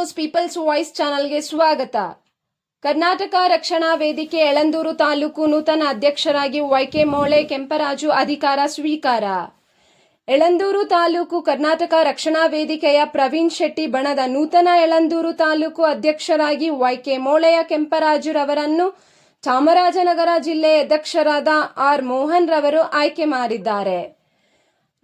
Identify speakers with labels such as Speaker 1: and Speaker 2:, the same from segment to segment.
Speaker 1: People's voice ಚಾನಲ್ಗೆ ಸ್ವಾಗತ. ಕರ್ನಾಟಕ ರಕ್ಷಣಾ ವೇದಿಕೆ ಎಳಂದೂರು ತಾಲೂಕು ನೂತನ ಅಧ್ಯಕ್ಷರಾಗಿ ವೈಕೆ ಮೋಳೆ ಕೆಂಪರಾಜು ಅಧಿಕಾರ ಸ್ವೀಕಾರ. ಎಳಂದೂರು ತಾಲೂಕು ಕರ್ನಾಟಕ ರಕ್ಷಣಾ ವೇದಿಕೆಯ ಪ್ರವೀಣ್ ಶೆಟ್ಟಿ ಬಣದ ನೂತನ ಎಳಂದೂರು ತಾಲೂಕು ಅಧ್ಯಕ್ಷರಾಗಿ ವೈಕೆ ಮೋಳೆಯ ಕೆಂಪರಾಜುರವರನ್ನು ಚಾಮರಾಜನಗರ ಜಿಲ್ಲೆ ಅಧ್ಯಕ್ಷರಾದ ಆರ್ ಮೋಹನ್ ರವರು ಆಯ್ಕೆ ಮಾಡಿದ್ದಾರೆ.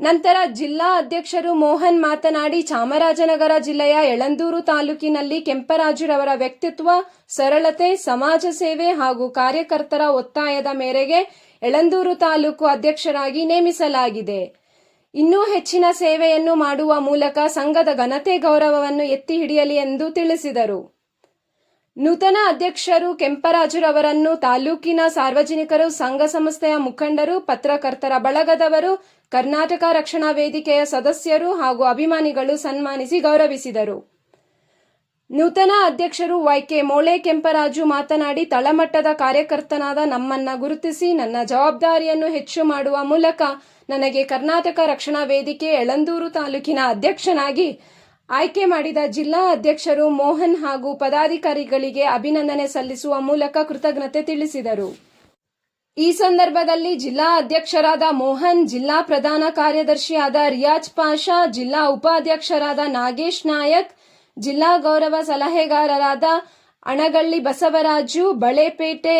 Speaker 1: ನಂತರ ಜಿಲ್ಲಾ ಅಧ್ಯಕ್ಷರು ಮೋಹನ್ ಮಾತನಾಡಿ, ಚಾಮರಾಜನಗರ ಜಿಲ್ಲೆಯ ಯಳಂದೂರು ತಾಲೂಕಿನಲ್ಲಿ ಕೆಂಪರಾಜುರವರ ವ್ಯಕ್ತಿತ್ವ, ಸರಳತೆ, ಸಮಾಜ ಸೇವೆ ಹಾಗೂ ಕಾರ್ಯಕರ್ತರ ಒತ್ತಾಯದ ಮೇರೆಗೆ ಯಳಂದೂರು ತಾಲೂಕು ಅಧ್ಯಕ್ಷರಾಗಿ ನೇಮಿಸಲಾಗಿದೆ. ಇನ್ನೂ ಹೆಚ್ಚಿನ ಸೇವೆಯನ್ನು ಮಾಡುವ ಮೂಲಕ ಸಂಘದ ಘನತೆ ಗೌರವವನ್ನು ಎತ್ತಿ ಹಿಡಿಯಲಿ ಎಂದು ತಿಳಿಸಿದರು. ನೂತನ ಅಧ್ಯಕ್ಷರು ಕೆಂಪರಾಜುರವರನ್ನು, ತಾಲೂಕಿನ ಸಾರ್ವಜನಿಕರು, ಸಂಘ ಸಂಸ್ಥೆಯ ಮುಖಂಡರು, ಪತ್ರಕರ್ತರ ಬಳಗದವರು, ಕರ್ನಾಟಕ ರಕ್ಷಣಾ ವೇದಿಕೆಯ ಸದಸ್ಯರು ಹಾಗೂ ಅಭಿಮಾನಿಗಳು ಸನ್ಮಾನಿಸಿ ಗೌರವಿಸಿದರು. ನೂತನ ಅಧ್ಯಕ್ಷರು ವೈಕೆ ಮೋಳೆ ಕೆಂಪರಾಜು ಮಾತನಾಡಿ, ತಳಮಟ್ಟದ ಕಾರ್ಯಕರ್ತನಾದ ನಮ್ಮನ್ನ ಗುರುತಿಸಿ, ನನ್ನ ಜವಾಬ್ದಾರಿಯನ್ನು ಹೆಚ್ಚು ಮಾಡುವ ಮೂಲಕ ನನಗೆ ಕರ್ನಾಟಕ ರಕ್ಷಣಾ ವೇದಿಕೆ, ಎಳಂದೂರು ತಾಲೂಕಿನ ಅಧ್ಯಕ್ಷನಾಗಿ ಆಯ್ಕೆ ಮಾಡಿದ ಜಿಲ್ಲಾ ಅಧ್ಯಕ್ಷರು ಮೋಹನ್ ಹಾಗೂ ಪದಾಧಿಕಾರಿಗಳಿಗೆ ಅಭಿನಂದನೆ ಸಲ್ಲಿಸುವ ಮೂಲಕ ಕೃತಜ್ಞತೆ ತಿಳಿಸಿದರು. ಈ ಸಂದರ್ಭದಲ್ಲಿ ಜಿಲ್ಲಾ ಅಧ್ಯಕ್ಷರಾದ ಮೋಹನ್, ಜಿಲ್ಲಾ ಪ್ರಧಾನ ಕಾರ್ಯದರ್ಶಿಯಾದ ರಿಯಾಜ್ ಪಾಷಾ, ಜಿಲ್ಲಾ ಉಪಾಧ್ಯಕ್ಷರಾದ ನಾಗೇಶ್ ನಾಯಕ್, ಜಿಲ್ಲಾ ಗೌರವ ಸಲಹೆಗಾರರಾದ ಅಣಗಳ್ಳಿ ಬಸವರಾಜು, ಬಳೆಪೇಟೆ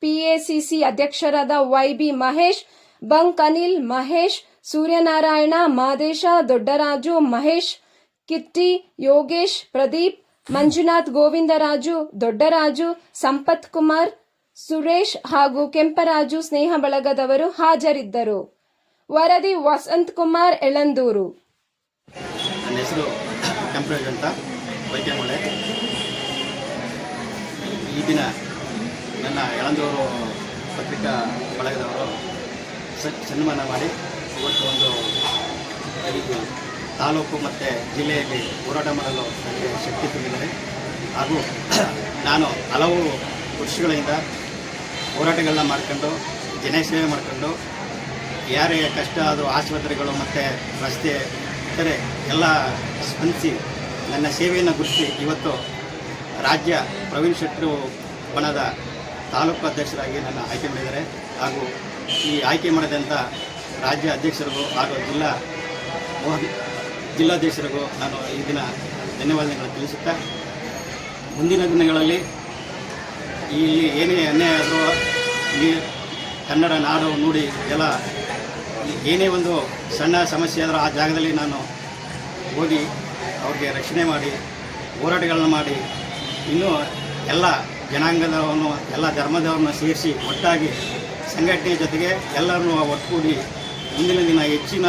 Speaker 1: ಪಿಎಸಿಸಿ ಅಧ್ಯಕ್ಷರಾದ ವೈಬಿ ಮಹೇಶ್, ಬಂಕ್ ಅನಿಲ್ ಮಹೇಶ್, ಸೂರ್ಯನಾರಾಯಣ, ಮಾದೇಶ ದೊಡ್ಡರಾಜು ಮಹೇಶ್ ಕಿಟ್ಟಿ ಯೋಗೇಶ್, ಪ್ರದೀಪ್, ಮಂಜುನಾಥ್ ಗೋವಿಂದರಾಜು, ದೊಡ್ಡರಾಜು, ಸಂಪತ್ ಕುಮಾರ್, ಸುರೇಶ್ ಹಾಗೂ ಕೆಂಪರಾಜು ಸ್ನೇಹ ಬಳಗದವರು ಹಾಜರಿದ್ದರು. ವರದಿ ವಸಂತ್ ಕುಮಾರ್, ಎಳಂದೂರು.
Speaker 2: ನನ್ನ ಹೆಸರು ಕೆಂಪರಾಜ್ ಅಂತ ಈ ದಿನ ನನ್ನ ಎಳಂದೂರು ಪತ್ರಿಕಾ ಬಳಗದವರು ಸನ್ಮಾನ ಮಾಡಿ ಇವತ್ತು ಒಂದು ತಾಲೂಕು ಮತ್ತು ಜಿಲ್ಲೆಯಲ್ಲಿ ಹೋರಾಟ ಮಾಡಲು ನನಗೆ ಶಕ್ತಿ ತುಂಬಿದ್ದಾರೆ. ಹಾಗೂ ನಾನು ಹಲವು ವರ್ಷಗಳಿಂದ ಹೋರಾಟಗಳನ್ನ ಮಾಡ್ಕೊಂಡು, ಜನಸೇವೆ ಮಾಡಿಕೊಂಡು, ಯಾರೇ ಕಷ್ಟ ಆದರೂ ಆಸ್ಪತ್ರೆಗಳು ಮತ್ತು ರಸ್ತೆ, ಇತರೆ ಎಲ್ಲ ಸ್ಪಂದಿಸಿ ನನ್ನ ಸೇವೆಯನ್ನು ಗುರುತಿಸಿ ಇವತ್ತು ರಾಜ್ಯ ಪ್ರವೀಣ್ ಶೆಟ್ಟರು ಬಣದ ತಾಲೂಕು ಅಧ್ಯಕ್ಷರಾಗಿ ನನ್ನ ಆಯ್ಕೆ ಮಾಡಿದ್ದಾರೆ. ಹಾಗೂ ಈ ಆಯ್ಕೆ ಮಾಡಿದಂಥ ರಾಜ್ಯ ಅಧ್ಯಕ್ಷರಿಗೂ ಹಾಗೂ ಜಿಲ್ಲಾ ಜಿಲ್ಲಾಧ್ಯಕ್ಷರಿಗೂ ನಾನು ಈ ದಿನ ಧನ್ಯವಾದಗಳನ್ನು ತಿಳಿಸುತ್ತಾ, ಮುಂದಿನ ದಿನಗಳಲ್ಲಿ ಇಲ್ಲಿ ಏನೇ ಅನ್ಯಾಯ ಆದರೂ ಈ ಕನ್ನಡ ನಾಡು ನುಡಿ ಎಲ್ಲ, ಏನೇ ಒಂದು ಸಣ್ಣ ಸಮಸ್ಯೆ ಆದರೂ ಆ ಜಾಗದಲ್ಲಿ ನಾನು ಹೋಗಿ ಅವ್ರಿಗೆ ರಕ್ಷಣೆ ಮಾಡಿ, ಹೋರಾಟಗಳನ್ನು ಮಾಡಿ, ಇನ್ನೂ ಎಲ್ಲ ಜನಾಂಗದವನ್ನು ಎಲ್ಲ ಧರ್ಮದವರನ್ನು ಸೇರಿಸಿ ಒಟ್ಟಾಗಿ ಸಂಘಟನೆಯ ಜೊತೆಗೆ ಎಲ್ಲರನ್ನು ಒಟ್ಟುಗೂಡಿ ಮುಂದಿನ ದಿನ ಹೆಚ್ಚಿನ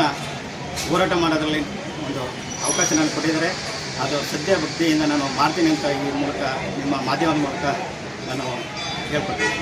Speaker 2: ಹೋರಾಟ ಮಾಡೋದ್ರಲ್ಲಿ ಒಂದು ಅವಕಾಶ ನಾನು ಕೊಟ್ಟಿದ್ದಾರೆ. ಅದು ಸದ್ಯ ಭಕ್ತಿಯಿಂದ ನಾನು ಮಾಡ್ತೀನಿ ಅಂತ ಈ ಮೂಲಕ ನಿಮ್ಮ ಮಾಧ್ಯಮದ ಮೂಲಕ ನಾನು ಹೇಳ್ಕೊಡ್ತೀನಿ